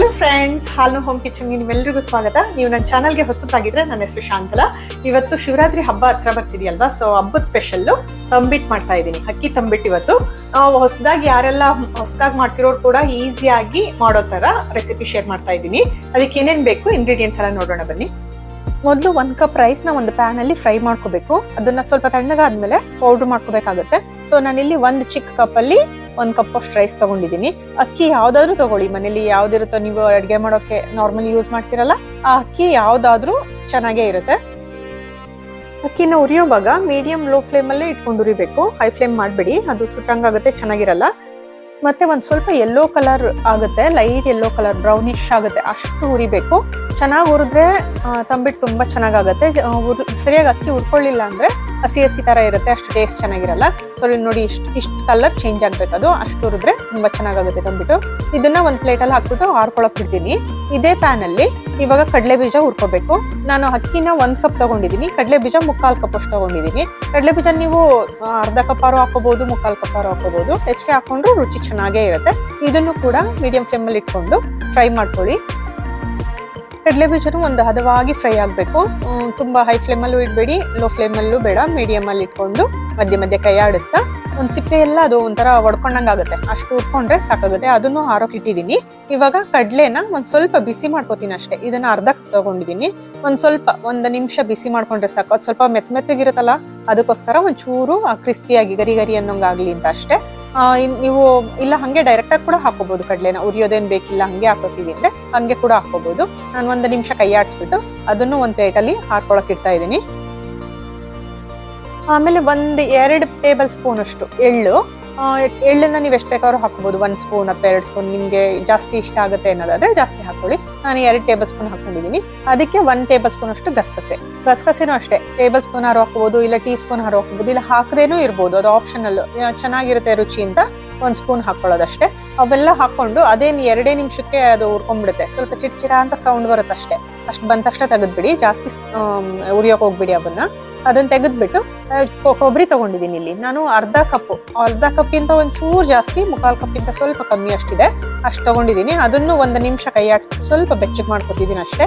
Hello friends ಹಾಲ್ನ home kitchen ನಿಮ್ಮೆಲ್ಲರಿಗೂ ಸ್ವಾಗತ. ನೀವು ನನ್ನ ಚಾನಲ್ಗೆ ಹೊಸದಾಗಿದ್ರೆ ನನ್ನ ಹೆಸರು ಶಾಂತಲಾ. ಇವತ್ತು ಶಿವರಾತ್ರಿ ಹಬ್ಬ ಹತ್ರ ಬರ್ತಿದೆಯಲ್ವಾ ಸೊ ಹಬ್ಬದ ಸ್ಪೆಷಲ್ಲು ತಂಬಿಟ್ ಮಾಡ್ತಾ ಇದ್ದೀನಿ. ಅಕ್ಕಿ ತಂಬಿಟ್ಟು ಇವತ್ತು. ಹೊಸದಾಗಿ ಯಾರೆಲ್ಲ ಹೊಸದಾಗಿ ಮಾಡ್ತಿರೋರು ಕೂಡ ಈಸಿಯಾಗಿ ಮಾಡೋ ಥರ ರೆಸಿಪಿ ಶೇರ್ ಮಾಡ್ತಾ ಇದ್ದೀನಿ. ಅದಕ್ಕೆ ಏನೇನು ಬೇಕು ಇಂಗ್ರೀಡಿಯೆಂಟ್ಸ್ ಎಲ್ಲ ನೋಡೋಣ ಬನ್ನಿ. ಮೊದಲು ಒಂದು ಕಪ್ ರೈಸ್ನ ಒಂದು ಪ್ಯಾನಲ್ಲಿ ಫ್ರೈ ಮಾಡ್ಕೋಬೇಕು. ಅದನ್ನ ಸ್ವಲ್ಪ ತಣ್ಣಗಾದ್ಮೇಲೆ ಪೌಡ್ರ್ ಮಾಡ್ಕೋಬೇಕಾಗುತ್ತೆ. ಸೊ ನಾನಿಲ್ಲಿ ಒಂದು ಚಿಕ್ಕ ಕಪ್ಪಲ್ಲಿ ಒಂದು ಕಪ್ ಆಫ್ ರೈಸ್ ತಗೊಂಡಿದ್ದೀನಿ ಅಕ್ಕಿ ಯಾವ್ದಾದ್ರು ತಗೊಳ್ಳಿ. ಮನೇಲಿ ಯಾವ್ದಿರುತ್ತೋ ನೀವು ಅಡುಗೆ ಮಾಡೋಕೆ ನಾರ್ಮಲಿ ಯೂಸ್ ಮಾಡ್ತಿರಲ್ಲ, ಆ ಅಕ್ಕಿ ಯಾವ್ದಾದ್ರೂ ಚೆನ್ನಾಗೇ ಇರುತ್ತೆ. ಅಕ್ಕಿನ ಉರಿಯೋವಾಗ ಮೀಡಿಯಂ ಲೋ ಫ್ಲೇಮಲ್ಲೇ ಇಟ್ಕೊಂಡು ಉರಿಬೇಕು. ಹೈ ಫ್ಲೇಮ್ ಮಾಡಬೇಡಿ. ಅದು ಸುಟ್ಟಂಗಾಗುತ್ತೆ ಚೆನ್ನಾಗಿರಲ್ಲ. ಮತ್ತೆ ಒಂದು ಸ್ವಲ್ಪ ಯೆಲ್ಲೋ ಕಲರ್ ಆಗುತ್ತೆ. ಲೈಟ್ ಯೆಲ್ಲೋ ಕಲರ್ ಬ್ರೌನಿಶ್ ಆಗುತ್ತೆ. ಅಷ್ಟು ಉರಿಬೇಕು. ಚೆನ್ನಾಗಿ ಉರಿದ್ರೆ ತಂಬಿಟ್ಟು ತುಂಬ ಚೆನ್ನಾಗಾಗುತ್ತೆ ಉರ್- ಸರಿಯಾಗಿ ಅಕ್ಕಿ ಉರ್ಕೊಳ್ಳಿಲ್ಲ ಅಂದ್ರೆ ಹಸಿ ಹಸಿ ತರ ಇರುತ್ತೆ, ಅಷ್ಟು ಟೇಸ್ಟ್ ಚೆನ್ನಾಗಿರಲ್ಲ. ಸೊ ಇಲ್ಲಿ ನೋಡಿ ಇಷ್ಟು ಇಷ್ಟು ಕಲರ್ ಚೇಂಜ್ ಆಗ್ಬೇಕು ಅದು. ಅಷ್ಟು ಹುರಿದ್ರೆ ತುಂಬ ಚೆನ್ನಾಗಾಗುತ್ತೆ ತಂದ್ಬಿಟ್ಟು. ಇದನ್ನ ಒಂದು ಪ್ಲೇಟಲ್ಲಿ ಹಾಕ್ಬಿಟ್ಟು ಆರ್ಕೊಳಕ್ ಬಿಡ್ತೀನಿ. ಇದೇ ಪ್ಯಾನ್ ಅಲ್ಲಿ ಇವಾಗ ಕಡಲೆ ಬೀಜ ಹುರ್ಕೋಬೇಕು. ನಾನು ಅಕ್ಕಿನ ಒಂದ್ ಕಪ್ ತಗೊಂಡಿದ್ದೀನಿ ಕಡಲೆ ಬೀಜ ಮುಕ್ಕಾಲ್ ಕಪ್ ಅಷ್ಟು ತಗೊಂಡಿದ್ದೀನಿ ಕಡಲೆ ಬೀಜ ನೀವು ಅರ್ಧ ಕಪ್ಪಾರು ಹಾಕೋಬಹುದು ಮುಕ್ಕಾಲ್ ಕಪ್ಪಾರು ಹಾಕೋಬಹುದು ಹೆಚ್ಚಿಗೆ ಹಾಕೊಂಡ್ರು ರುಚಿ ಚೆನ್ನಾಗೇ ಇರುತ್ತೆ. ಇದನ್ನು ಕೂಡ ಮೀಡಿಯಂ ಫ್ಲೇಮ್ ಅಲ್ಲಿ ಇಟ್ಕೊಂಡು ಫ್ರೈ ಮಾಡ್ಕೊಳ್ಳಿ. ಕಡಲೆ ಬೀಜನು ಒಂದು ಹದವಾಗಿ ಫ್ರೈ ಆಗಬೇಕು. ತುಂಬ ಹೈ ಫ್ಲೇಮಲ್ಲೂ ಇಡಬೇಡಿ ಲೋ ಫ್ಲೇಮಲ್ಲೂ ಬೇಡ ಮೀಡಿಯಮಲ್ಲಿ ಇಟ್ಕೊಂಡು ಮಧ್ಯೆ ಮಧ್ಯೆ ಕೈ ಆಡಿಸ್ತಾ, ಒಂದು ಸಿಪ್ಪೆ ಎಲ್ಲ ಅದು ಒಂಥರ ಒಡ್ಕೊಂಡಂಗೆ ಆಗುತ್ತೆ. ಅಷ್ಟು ಉಟ್ಕೊಂಡ್ರೆ ಸಾಕಾಗುತ್ತೆ. ಅದನ್ನು ಹಾರೋಕೆ ಇಟ್ಟಿದ್ದೀನಿ. ಇವಾಗ ಕಡಲೆನ ಒಂದು ಸ್ವಲ್ಪ ಬಿಸಿ ಮಾಡ್ಕೋತೀನಿ ಅಷ್ಟೇ. ಇದನ್ನು ಅರ್ಧ ತೊಗೊಂಡಿದ್ದೀನಿ. ಒಂದು ಸ್ವಲ್ಪ, ಒಂದು ನಿಮಿಷ ಬಿಸಿ ಮಾಡ್ಕೊಂಡ್ರೆ ಸಾಕು. ಅದು ಸ್ವಲ್ಪ ಮೆತ್ತ ಮೆತ್ತಗಿರುತ್ತಲ್ಲ ಅದಕ್ಕೋಸ್ಕರ ಒಂಚೂರು ಕ್ರಿಸ್ಪಿಯಾಗಿ ಗರಿ ಗರಿ ಅನ್ನೋಂಗಾಗಲಿ ಅಂತ ಅಷ್ಟೇ. ನೀವು ಇಲ್ಲ, ಹಂಗೆ ಡೈರೆಕ್ಟ್ ಆಗಿ ಕೂಡ ಹಾಕೋಬಹುದು ಕಡಲೆನ. ಉರಿಯೋದೇನ್ ಬೇಕಿಲ್ಲ, ಹಂಗೆ ಹಾಕೋತೀವಿ ಅಂದ್ರೆ ಹಂಗೆ ಕೂಡ ಹಾಕೋಬಹುದು ನಾನು ಒಂದು ನಿಮಿಷ ಕೈ ಆಡಿಸ್ಬಿಟ್ಟು ಅದನ್ನು ಒಂದು ಪ್ಲೇಟಲ್ಲಿ ಹಾಕೊಳಕ್ ಇಡ್ತಾ ಇದ್ದೀನಿ. ಆಮೇಲೆ ಒಂದು ಎರಡು ಟೇಬಲ್ ಸ್ಪೂನ್ ಅಷ್ಟು ಎಳ್ಳು. ಎಳ್ಳನ್ನ ನೀವು ಎಷ್ಟು ಬೇಕಾದ್ರು ಹಾಕ್ಬೋದು. ಒಂದು ಸ್ಪೂನ್ ಅಥವಾ ಎರಡು ಸ್ಪೂನ್ ನಿಮಗೆ ಜಾಸ್ತಿ ಇಷ್ಟ ಆಗುತ್ತೆ ಅನ್ನೋದಾದರೆ ಜಾಸ್ತಿ ಹಾಕ್ಕೊಳ್ಳಿ ನಾನು ಎರಡು ಟೇಬಲ್ ಸ್ಪೂನ್ ಹಾಕೊಂಡಿದ್ದೀನಿ ಅದಕ್ಕೆ ಒಂದು ಟೇಬಲ್ ಸ್ಪೂನ್ ಅಷ್ಟು ಗಸಗಸೆ. ಗಸಗಸೆನೂ ಅಷ್ಟೇ. ಟೇಬಲ್ ಸ್ಪೂನ್ ಹಾರು ಹಾಕ್ಬೋದು, ಇಲ್ಲ ಟೀ ಸ್ಪೂನ್ ಹಾರು ಹಾಕ್ಬೋದು, ಇಲ್ಲ ಹಾಕದೇನೂ ಇರ್ಬೋದು. ಅದು ಆಪ್ಷನಲ್ ಚೆನ್ನಾಗಿರುತ್ತೆ ರುಚಿ ಅಂತ ಒಂದು ಸ್ಪೂನ್ ಹಾಕ್ಕೊಳ್ಳೋದಷ್ಟೇ ಅವೆಲ್ಲ ಹಾಕ್ಕೊಂಡು ಅದೇನು ಎರಡೇ ನಿಮಿಷಕ್ಕೆ ಅದು ಉರ್ಕೊಂಡ್ಬಿಡುತ್ತೆ ಸ್ವಲ್ಪ ಚಿಟ ಚಿಟ ಅಂತ ಸೌಂಡ್ ಬರುತ್ತೆ ಅಷ್ಟೇ ಅಷ್ಟು ಬಂದ ತಕ್ಷಣ ತೆಗೆದ್ಬಿಡಿ. ಜಾಸ್ತಿ ಉರಿಯೋಕೆ ಹೋಗ್ಬಿಡಿ ಅವನ್ನ. ಅದನ್ನ ತೆಗೆದ್ಬಿಟ್ಟು ಕೊಬ್ಬರಿ ತಗೊಂಡಿದ್ದೀನಿ ಇಲ್ಲಿ. ನಾನು ಅರ್ಧ ಕಪ್ ಅರ್ಧ ಕಪ್ಪಿಂತ ಒಂದು ಜಾಸ್ತಿ, ಮುಕ್ಕಾಲು ಕಪ್ಪಿಂತ ಸ್ವಲ್ಪ ಕಮ್ಮಿ ಅಷ್ಟಿದೆ. ಅಷ್ಟು ತಗೊಂಡಿದ್ದೀನಿ. ಅದನ್ನು ಒಂದು ನಿಮಿಷ ಕೈ ಆಡಿಸ್ಬಿಟ್ಟು ಸ್ವಲ್ಪ ಬೆಚ್ಚಗೆ ಮಾಡ್ಕೊತಿದ್ದೀನಿ ಅಷ್ಟೇ.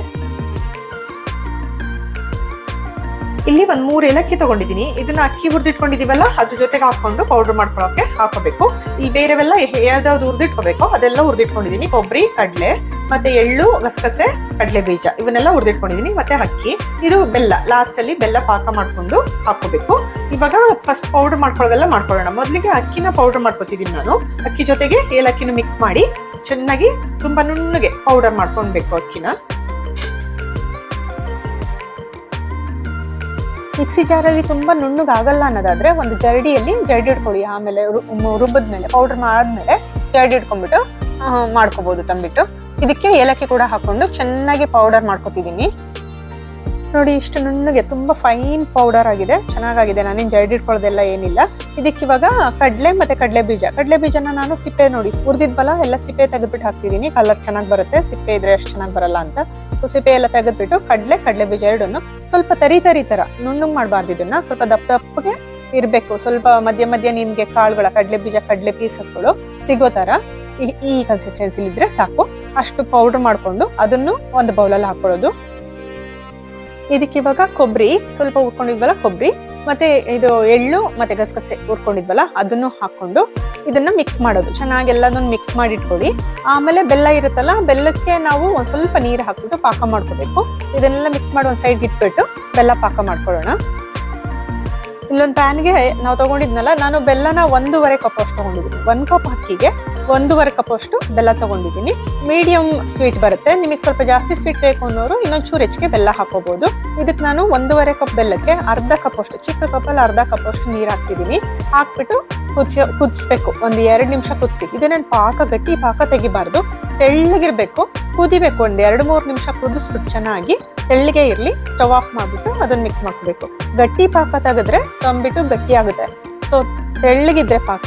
ಇಲ್ಲಿ ಒಂದ್ ಮೂರು ಏಲಕ್ಕಿ ತಗೊಂಡಿದ್ದೀನಿ ಇದನ್ನ ಅಕ್ಕಿ ಹುರಿದಿಟ್ಕೊಂಡಿದೀವಲ್ಲ, ಅದ್ರ ಜೊತೆಗೆ ಹಾಕೊಂಡು ಪೌಡರ್ ಮಾಡ್ಕೊಳಕ್ಕೆ ಹಾಕೋಬೇಕು. ಈ ಬೇರೆವೆಲ್ಲ ಯಾವ್ದಾವ್ದು ಹುರಿದಿಟ್ಕೋಬೇಕು ಅದೆಲ್ಲ ಹುರಿದಿಟ್ಕೊಂಡಿದ್ದೀನಿ ಕೊಬ್ಬರಿ ಕಡಲೆ, ಮತ್ತೆ ಎಳ್ಳು, ಗಸಗಸೆ, ಕಡಲೆ ಬೀಜ, ಇವನ್ನೆಲ್ಲ ಹುರಿದಿಟ್ಕೊಂಡಿದ್ದೀನಿ ಮತ್ತೆ ಅಕ್ಕಿ. ಇದು ಬೆಲ್ಲ ಲಾಸ್ಟ್ ಅಲ್ಲಿ ಬೆಲ್ಲ ಪಾಕ ಮಾಡ್ಕೊಂಡು ಹಾಕೋಬೇಕು. ಇವಾಗ ಫಸ್ಟ್ ಪೌಡರ್ ಮಾಡ್ಕೊಳ್ಳೋದೆಲ್ಲ ಮಾಡ್ಕೊಳ್ಳೋಣ. ಮೊದಲಿಗೆ ಅಕ್ಕಿನ ಪೌಡರ್ ಮಾಡ್ಕೊತಿದ್ದೀನಿ ನಾನು. ಅಕ್ಕಿ ಜೊತೆಗೆ ಏಲಕ್ಕಿನ ಮಿಕ್ಸ್ ಮಾಡಿ ಚೆನ್ನಾಗಿ ತುಂಬಾ ನುಣ್ಣಗೆ ಪೌಡರ್ ಮಾಡ್ಕೊಳ್ಬೇಕು ಅಕ್ಕಿನ. ಮಿಕ್ಸಿ ಜಾರಲ್ಲಿ ತುಂಬ ನುಣ್ಣಗಾಗಲ್ಲ ಅನ್ನೋದಾದರೆ ಒಂದು ಜರಡಿಯಲ್ಲಿ ಜರಡಿ ಇಟ್ಕೊಳ್ಳಿ ಆಮೇಲೆ ರುಬ್ಬದ ಮೇಲೆ ಪೌಡರ್ ಮಾಡಿದ್ಮೇಲೆ ಜರಡಿ ಇಟ್ಕೊಂಡ್ಬಿಟ್ಟು ಆ, ಮಾಡ್ಕೋಬಹುದು ತಂಬಿಟ್ಟು. ಇದಕ್ಕೆ ಏಲಕ್ಕಿ ಕೂಡ ಹಾಕೊಂಡು ಚೆನ್ನಾಗಿ ಪೌಡರ್ ಮಾಡ್ಕೋತಿದ್ದೀನಿ. ನೋಡಿ ಇಷ್ಟು ನುಣ್ಣಗೆ ತುಂಬ ಫೈನ್ ಪೌಡರ್ ಆಗಿದೆ. ಚೆನ್ನಾಗಾಗಿದೆ. ನಾನೇನು ಜರಡಿ ಇಟ್ಕೊಳ್ಳೋದೆಲ್ಲ ಏನಿಲ್ಲ. ಇದಕ್ಕೆ ಇವಾಗ ಕಡಲೆ ಮತ್ತೆ ಕಡಲೆ ಬೀಜ. ಕಡಲೆ ಬೀಜನ ನಾನು ಸಿಪ್ಪೆ ನೋಡಿ ಹುರಿದಿದ್ವಲ್ಲ ಎಲ್ಲ ಸಿಪ್ಪೆ ತೆಗೆದ್ಬಿಟ್ಟು ಹಾಕ್ತಿದ್ದೀನಿ ಕಲರ್ ಚೆನ್ನಾಗಿ ಬರುತ್ತೆ. ಸಿಪ್ಪೆ ಇದ್ರೆ ಅಷ್ಟು ಚೆನ್ನಾಗಿ ಬರಲ್ಲ ಅಂತ. ಸೊ ಸಿಪ್ಪೆ ಎಲ್ಲ ತೆಗೆದ್ಬಿಟ್ಟು ಕಡಲೆ ಕಡಲೆ ಬೀಜ ಎರಡನ್ನು ಸ್ವಲ್ಪ ತರಿ ತರಿ ತರ ನುಣ್ಣಗ್ ಮಾಡಬಾರ್ದು ಇದನ್ನ. ಸ್ವಲ್ಪ ದಪ್ಪ ದಪ್ಪಗೆ ಇರಬೇಕು. ಸ್ವಲ್ಪ ಮಧ್ಯ ಮಧ್ಯ ನಿಮ್ಗೆ ಕಾಳುಗಳ, ಕಡಲೆ ಬೀಜ, ಕಡಲೆ ಪೀಸಸ್ಗಳು ಸಿಗೋ ತರ ಈ- ಕನ್ಸಿಸ್ಟೆನ್ಸಿ ಕನ್ಸಿಸ್ಟೆನ್ಸಿಲಿ ಇದ್ರೆ ಸಾಕು. ಅಷ್ಟು ಪೌಡರ್ ಮಾಡ್ಕೊಂಡು ಅದನ್ನು ಒಂದು ಬೌಲಲ್ಲಿ ಹಾಕೊಳ್ಳೋದು. ಇದಕ್ಕೆ ಇವಾಗ ಕೊಬ್ಬರಿ ಸ್ವಲ್ಪ ಉಟ್ಕೊಂಡಿದ್ವಲ್ಲ ಕೊಬ್ಬರಿ ಮತ್ತೆ ಇದು ಎಳ್ಳು ಮತ್ತೆ ಗಸಗಸೆ ಹುರ್ಕೊಂಡಿದ್ವಲ್ಲ, ಅದನ್ನು ಹಾಕೊಂಡು ಇದನ್ನ ಮಿಕ್ಸ್ ಮಾಡೋದು. ಚೆನ್ನಾಗಿ ಎಲ್ಲದನ್ನ ಮಿಕ್ಸ್ ಮಾಡಿ ಇಟ್ಕೊಳ್ಳಿ ಆಮೇಲೆ ಬೆಲ್ಲ ಇರುತ್ತಲ್ಲ, ಬೆಲ್ಲಕ್ಕೆ ನಾವು ಒಂದ್ ಸ್ವಲ್ಪ ನೀರು ಹಾಕ್ಬಿಟ್ಟು ಪಾಕ ಮಾಡ್ಕೋಬೇಕು. ಇದನ್ನೆಲ್ಲ ಮಿಕ್ಸ್ ಮಾಡಿ ಒಂದ್ ಸೈಡ್ ಇಟ್ಬಿಟ್ಟು ಬೆಲ್ಲ ಪಾಕ ಮಾಡ್ಕೊಳ್ಳೋಣ. ಇಲ್ಲೊಂದು ಪ್ಯಾನ್ಗೆ ನಾವು ತಗೊಂಡಿದ್ನಲ್ಲ, ನಾನು ಬೆಲ್ಲನ ಒಂದೂವರೆ ಕಪ್ ಅಷ್ಟು ತಗೊಂಡಿದ್ದೀನಿ. ಒನ್ ಕಪ್ ಅಕ್ಕಿಗೆ ಒಂದೂವರೆ ಕಪ್ ಅಷ್ಟು ಬೆಲ್ಲ ತೊಗೊಂಡಿದ್ದೀನಿ. ಮೀಡಿಯಂ ಸ್ವೀಟ್ ಬರುತ್ತೆ. ನಿಮಗೆ ಸ್ವಲ್ಪ ಜಾಸ್ತಿ ಸ್ವೀಟ್ ಬೇಕು ಅನ್ನೋರು ಇನ್ನೊಂದು ಚೂರು ಹೆಚ್ಚಿಗೆ ಬೆಲ್ಲ ಹಾಕೋಬಹುದು ಇದಕ್ಕೆ ನಾನು ಒಂದೂವರೆ ಕಪ್ ಬೆಲ್ಲಕ್ಕೆ ಅರ್ಧ ಕಪ್ ಅಷ್ಟು, ಚಿಕ್ಕ ಕಪ್ಪಲ್ಲಿ ಅರ್ಧ ಕಪ್ ಅಷ್ಟು ನೀರು ಹಾಕ್ತಿದ್ದೀನಿ ಹಾಕ್ಬಿಟ್ಟು ಕುದಿಸಿ, ಕುದಿಸ್ಬೇಕು. ಒಂದು ಎರಡು ನಿಮಿಷ ಕುದಿಸಿ. ಇದನ್ನ ಪಾಕ, ಗಟ್ಟಿ ಪಾಕ ತೆಗಿಬಾರ್ದು. ತೆಳ್ಳಗಿರ್ಬೇಕು, ಕುದಿಬೇಕು. ಒಂದು ಎರಡು ಮೂರು ನಿಮಿಷ ಕುದಿಸ್ಬಿಟ್ಟು ಚೆನ್ನಾಗಿ ತೆಳ್ಳಗೆ ಇರಲಿ ಸ್ಟವ್ ಆಫ್ ಮಾಡಿಬಿಟ್ಟು ಅದನ್ನ ಮಿಕ್ಸ್ ಮಾಡ್ಕೋಬೇಕು. ಗಟ್ಟಿ ಪಾಕ ತೆಗೆದ್ರೆ ತಂಬಿಟ್ಟು ಗಟ್ಟಿ ಆಗುತ್ತೆ. ಸೊ ತೆಳ್ಳಗಿದ್ರೆ ಪಾಕ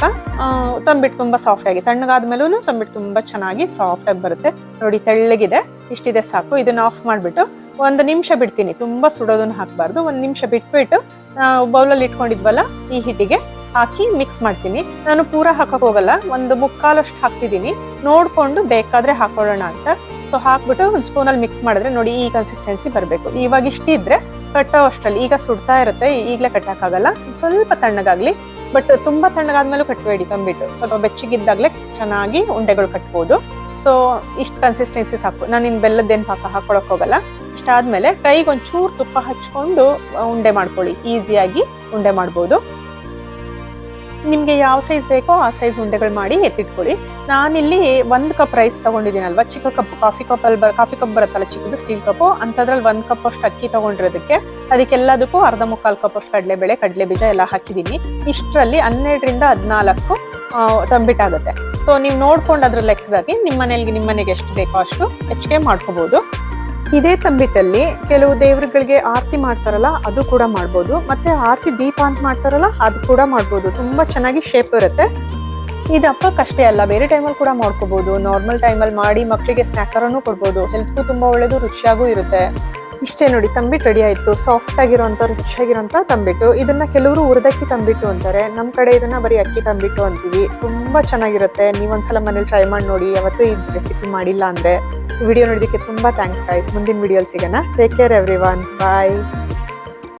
ತಂಬಿಟ್ಟು ತುಂಬಾ ಸಾಫ್ಟ್ ಆಗಿ ತಣ್ಣಗಾದ್ಮೇಲೂ ತಂಬಿಟ್ಟು ತುಂಬಾ ಚೆನ್ನಾಗಿ ಸಾಫ್ಟ್ ಆಗಿ ಬರುತ್ತೆ. ನೋಡಿ, ತೆಳ್ಳಗಿದೆ, ಇಷ್ಟಿದೆ ಸಾಕು. ಇದನ್ನ ಆಫ್ ಮಾಡಿಬಿಟ್ಟು ಒಂದು ನಿಮಿಷ ಬಿಡ್ತೀನಿ. ತುಂಬಾ ಸುಡೋದನ್ನ ಹಾಕಬಾರ್ದು. ಒಂದು ನಿಮಿಷ ಬಿಟ್ಬಿಟ್ಟು ಬೌಲಲ್ಲಿ ಇಟ್ಕೊಂಡಿದ್ವಲ್ಲ, ಈ ಹಿಟ್ಟಿಗೆ ಹಾಕಿ ಮಿಕ್ಸ್ ಮಾಡ್ತೀನಿ. ನಾನು ಪೂರ ಹಾಕಕ್ ಹೋಗಲ್ಲ. ಒಂದು ಮುಕ್ಕಾಲಷ್ಟು ಹಾಕ್ತಿದ್ದೀನಿ. ನೋಡ್ಕೊಂಡು ಬೇಕಾದ್ರೆ ಹಾಕೊಳ್ಳೋಣ ಅಂತ. ಸೊ ಹಾಕ್ಬಿಟ್ಟು ಒಂದು ಸ್ಪೂನಲ್ಲಿ ಮಿಕ್ಸ್ ಮಾಡಿದ್ರೆ ನೋಡಿ ಈ ಕನ್ಸಿಸ್ಟೆನ್ಸಿ ಬರಬೇಕು. ಇವಾಗ ಇಷ್ಟಿದ್ರೆ ಕಟ್ಟೋ ಅಷ್ಟರಲ್ಲಿ ಈಗ ಸುಡ್ತಾ ಇರುತ್ತೆ, ಈಗಲೇ ಕಟ್ಟೋಕ್ಕಾಗಲ್ಲ ಸ್ವಲ್ಪ ತಣ್ಣಗಾಗಲಿ ಬಟ್ ತುಂಬ ತಣ್ಣಗಾದ್ಮೇಲೂ ಕಟ್ಟಬೇಡಿ ತಂಬಿಟ್ಟು ಸ್ವಲ್ಪ ಬೆಚ್ಚಗಿದ್ದಾಗಲೇ ಚೆನ್ನಾಗಿ ಉಂಡೆಗಳು ಕಟ್ಬೋದು. ಸೊ ಇಷ್ಟು ಕನ್ಸಿಸ್ಟೆನ್ಸಿ ಸಾಕು. ನಾನು ಇನ್ನು ಬೆಲ್ಲದ್ದೇನು ಪಾಕ ಹಾಕೊಳಕ್ಕೆ ಹೋಗಲ್ಲ. ಇಷ್ಟಾದ್ಮೇಲೆ ಕೈಗೆ ಒಂಚೂರು ತುಪ್ಪ ಹಚ್ಕೊಂಡು ಉಂಡೆ ಮಾಡ್ಕೊಳ್ಳಿ. ಈಸಿಯಾಗಿ ಉಂಡೆ ಮಾಡ್ಬೋದು. ನಿಮಗೆ ಯಾವ ಸೈಜ್ ಬೇಕೋ ಆ ಸೈಜ್ ಉಂಡೆಗಳು ಮಾಡಿ ಎತ್ತಿಟ್ಕೊಳ್ಳಿ. ನಾನಿಲ್ಲಿ ಒಂದು ಕಪ್ ರೈಸ್ ತಗೊಂಡಿದ್ದೀನಲ್ವಾ? ಚಿಕ್ಕ ಕಪ್ ಕಾಫಿ ಕಪ್ ಅಲ್ಲಿ ಕಾಫಿ ಕಪ್ ಬರುತ್ತಲ್ಲ ಚಿಕ್ಕದು ಸ್ಟೀಲ್ ಕಪ್ಪು ಅಂಥದ್ರಲ್ಲಿ ಒಂದು ಕಪ್ ಅಷ್ಟು ಅಕ್ಕಿ ತಗೊಂಡಿರೋದಕ್ಕೆ ಅದಕ್ಕೆಲ್ಲದಕ್ಕೂ ಅರ್ಧ ಮುಕ್ಕಾಲು ಕಪ್ ಅಷ್ಟು ಕಡಲೆಬೇಳೆ ಕಡಲೆ ಬೀಜ ಎಲ್ಲ ಹಾಕಿದ್ದೀನಿ. ಇಷ್ಟರಲ್ಲಿ ಹನ್ನೆರಡರಿಂದ ಹದಿನಾಲ್ಕು ತಂಬಿಟ್ಟಾಗುತ್ತೆ. ಸೊ ನೀವು ನೋಡ್ಕೊಂಡು ಅದ್ರ ಲೆಕ್ಕದಾಗಿ ನಿಮ್ಮ ಮನೆಗೆ ನಿಮ್ಮ ಮನೆಗೆ ಎಷ್ಟು ಬೇಕೋ ಅಷ್ಟು ಹೆಚ್ಚಿಗೆ ಮಾಡ್ಕೋಬಹುದು ಇದೇ ತಂಬಿಟ್ಟಲ್ಲಿ ಕೆಲವು ದೇವರುಗಳಿಗೆ ಆರತಿ ಮಾಡ್ತಾರಲ್ಲ, ಅದು ಕೂಡ ಮಾಡ್ಬೋದು. ಮತ್ತೆ ಆರತಿ ದೀಪ ಅಂತ ಮಾಡ್ತಾರಲ್ಲ, ಅದು ಕೂಡ ಮಾಡ್ಬೋದು. ತುಂಬಾ ಚೆನ್ನಾಗಿ ಶೇಪ್ ಇರುತ್ತೆ. ಇದು ಹಬ್ಬಕ್ಕೆ ಅಷ್ಟೇ ಅಲ್ಲ, ಬೇರೆ ಟೈಮಲ್ಲಿ ಕೂಡ ಮಾಡ್ಕೋಬಹುದು ನಾರ್ಮಲ್ ಟೈಮಲ್ಲಿ ಮಾಡಿ ಮಕ್ಕಳಿಗೆ ಸ್ನ್ಯಾಕ್ ಕೊಡ್ಬೋದು. ಹೆಲ್ತ್ಗೂ ತುಂಬಾ ಒಳ್ಳೇದು, ರುಚಿಯಾಗೂ ಇರುತ್ತೆ. ಇಷ್ಟೇ ನೋಡಿ, ತಂಬಿಟ್ಟು ರೆಡಿ ಆಯ್ತು. ಸಾಫ್ಟ್ ಆಗಿರೋಂಥ ರುಚಿಯಾಗಿರೋಂಥ ತಂಬಿಟ್ಟು. ಇದನ್ನ ಕೆಲವರು ಹುರಿದಕ್ಕಿ ತಂಬಿಟ್ಟು ಅಂತಾರೆ. ನಮ್ಮ ಕಡೆ ಇದನ್ನ ಬರೀ ಅಕ್ಕಿ ತಂಬಿಟ್ಟು ಅಂತೀವಿ. ತುಂಬಾ ಚೆನ್ನಾಗಿರುತ್ತೆ. ನೀವೊಂದ್ಸಲ ಮನೇಲಿ ಟ್ರೈ ಮಾಡಿ ನೋಡಿ. ಯಾವತ್ತೂ ಇದು ರೆಸಿಪಿ ಮಾಡಿಲ್ಲ ಅಂದ್ರೆ ವಿಡಿಯೋ ನೋಡಿದ್ದಕ್ಕೆ ತುಂಬಾ ಥ್ಯಾಂಕ್ಸ್ ಗಾಯ್ಸ್ ಮುಂದಿನ ವಿಡಿಯೋಲಿ ಸಿಗೋಣ. Take care everyone bye